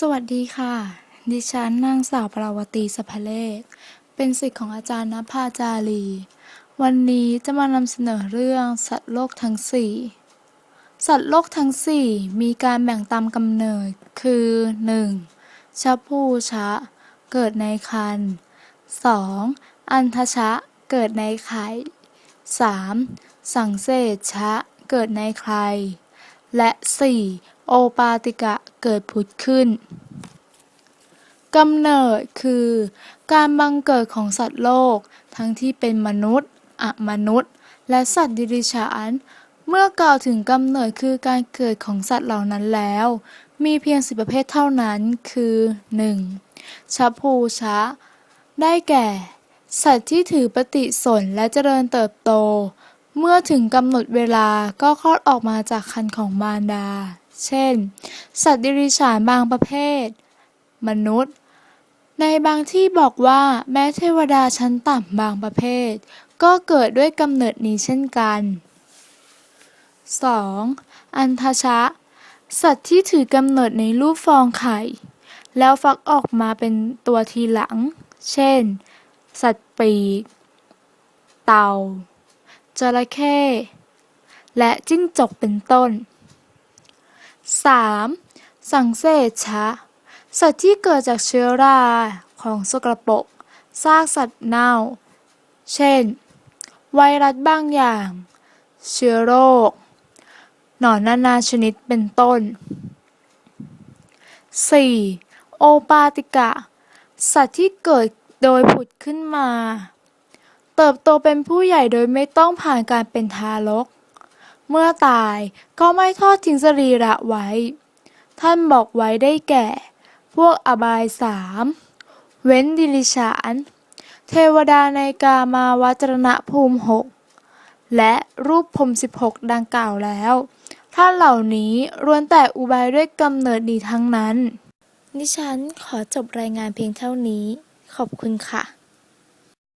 สวัสดีค่ะ ดิฉันนางสาวปราวตีสภเพเลศเป็นศิษย์ของอาจารย์นภาจารี วันนี้จะมานำเสนอเรื่องสัตว์โลกทั้งสี่สัตว์โลกทั้งสี่มีการแบ่งตามกำเนิดคือ 1. ชะพูชะ เกิดในครรภ์ 2. อันทชะ เกิดในไข่ 3. สังเสชชะเกิดในใคร และ 4. โอปาติกะเกิดผุดขึ้นกำเนิดคือ การบังเกิดของสัตว์โลก ทั้งที่เป็นมนุษย์อมนุษย์ และสัตว์ดิริฉาน เมื่อกล่าวถึงกำเนิดคือการเกิดของสัตว์เหล่านั้นแล้ว มีเพียงสิบประเภทเท่านั้น คือ 1. ชัพพูชะ ได้แก่ สัตว์ที่ถือปฏิสนธิและเจริญเติบโต เมื่อถึงกำหนดเวลาก็คลอดออกมาจากครรภ์ของมารดา เช่น สัตว์ดิริฉานบางประเภท มนุษย์ ในบางที่บอกว่าแม้เทวดาชั้นต่ำบางประเภท ก็เกิดด้วยกำเนิดนี้เช่นกัน 2. อันทชะ สัตว์ที่ถือกำเนิดในรูปฟองไข่ แล้วฟักออกมาเป็นตัวทีหลัง เช่น สัตว์ปีก เต่า ระเข้ และจิ้งจกเป็นต้น 3. สังเสชะ สัตว์ที่เกิดจากเชื้อราของสกรปรกซากสัตว์เน่า เช่น ไวรัสบางอย่าง เชื้อโรค หนอนนานาชนิดเป็นต้น 4. โอปาติกะ สัตว์ที่เกิดโดยผุดขึ้นมา เติบโตเป็นผู้ใหญ่โดยไม่ต้องผ่านการเป็นทารก เมื่อตายก็ไม่ทอดทิ้งสรีระไว้ ท่านบอกไว้ได้แก่ พวกอบายสามเว้นดิลิฉาน เทวดาในกามาวจรณภูมิหกและรูปพรมสิบหกดังกล่าวแล้ว ท่านเหล่านี้ล้วนแต่อุบายด้วยกำเนิดดีทั้งนั้น ดิฉันขอจบรายงานเพียงเท่านี้ ขอบคุณค่ะ